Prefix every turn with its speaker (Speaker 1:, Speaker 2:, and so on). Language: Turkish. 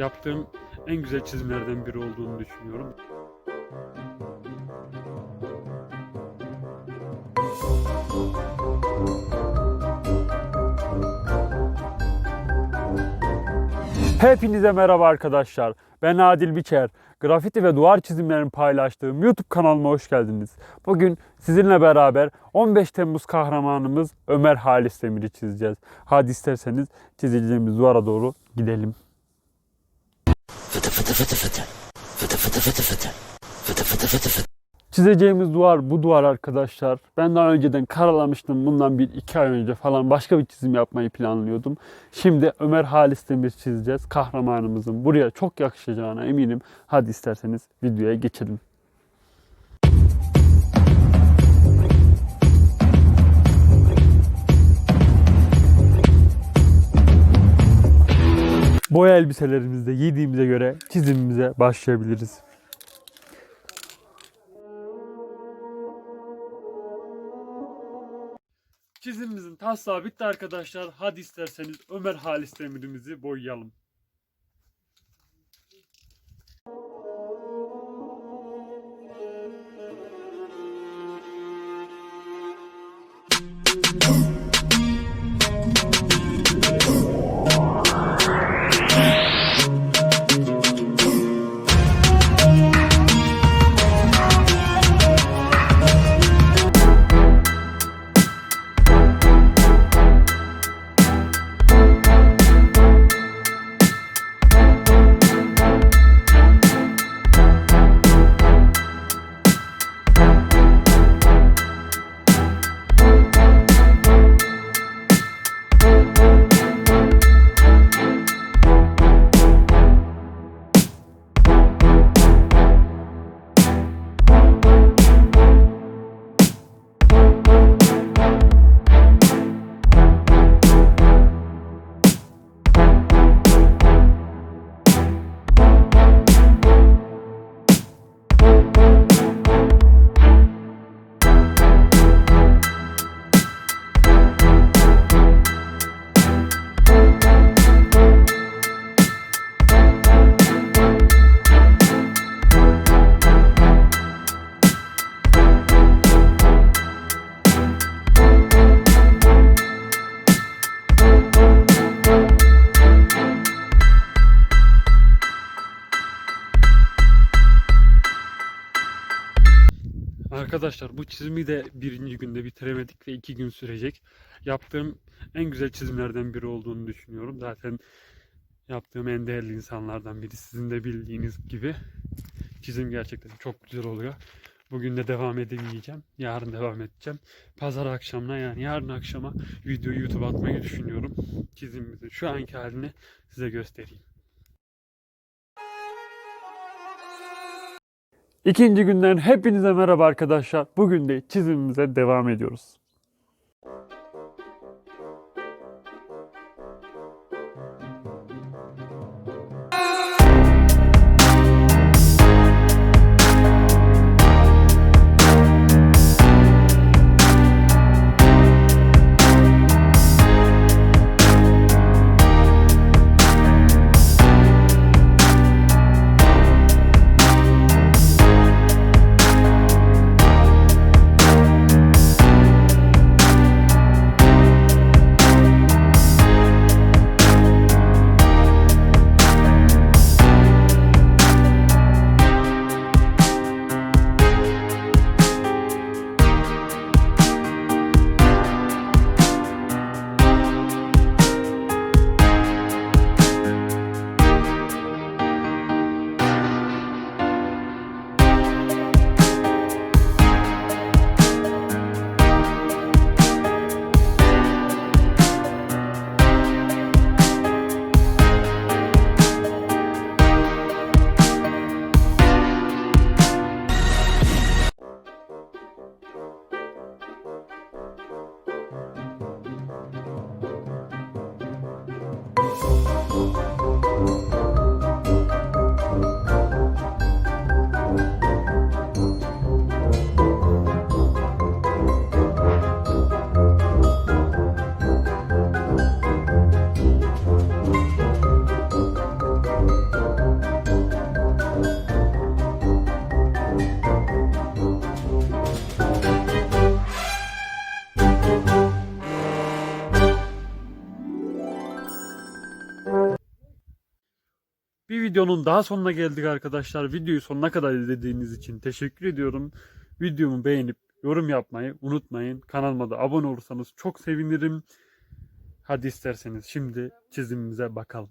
Speaker 1: yaptığım en güzel çizimlerden biri olduğunu düşünüyorum. Hepinize merhaba arkadaşlar. Ben Adil Biçer. Grafiti ve duvar çizimlerini paylaştığım YouTube kanalıma hoş geldiniz. Bugün sizinle beraber 15 Temmuz kahramanımız Ömer Halis Demir'i çizeceğiz. Hadi isterseniz çizeceğimiz duvara doğru gidelim. Çizeceğimiz duvar bu duvar arkadaşlar. Ben daha önceden karalamıştım. Bundan bir iki ay önce falan başka bir çizim yapmayı planlıyordum. Şimdi Ömer Halis Demir çizeceğiz. Kahramanımızın buraya çok yakışacağına eminim. Hadi isterseniz videoya geçelim. Boya elbiselerimizi de giydiğimize göre çizimimize başlayabiliriz. Çizimimizin taslağı bitti arkadaşlar. Hadi isterseniz Ömer Halis Demir'imizi boyayalım. Arkadaşlar bu çizimi de birinci günde bitiremedik ve iki gün sürecek. Yaptığım en güzel çizimlerden biri olduğunu düşünüyorum. Zaten yaptığım en değerli insanlardan biri. Sizin de bildiğiniz gibi çizim gerçekten çok güzel oluyor. Bugün de devam edemeyeceğim. Yarın devam edeceğim. Pazar akşamına yani yarın akşama videoyu YouTube'a atmayı düşünüyorum. Çizimimizin şu anki halini size göstereyim. İkinci günden hepinize merhaba arkadaşlar. Bugün de çizimimize devam ediyoruz. Bir videonun daha sonuna geldik arkadaşlar. Videoyu sonuna kadar izlediğiniz için teşekkür ediyorum. Videomu beğenip yorum yapmayı unutmayın. Kanalıma da abone olursanız çok sevinirim. Hadi isterseniz şimdi çizimimize bakalım.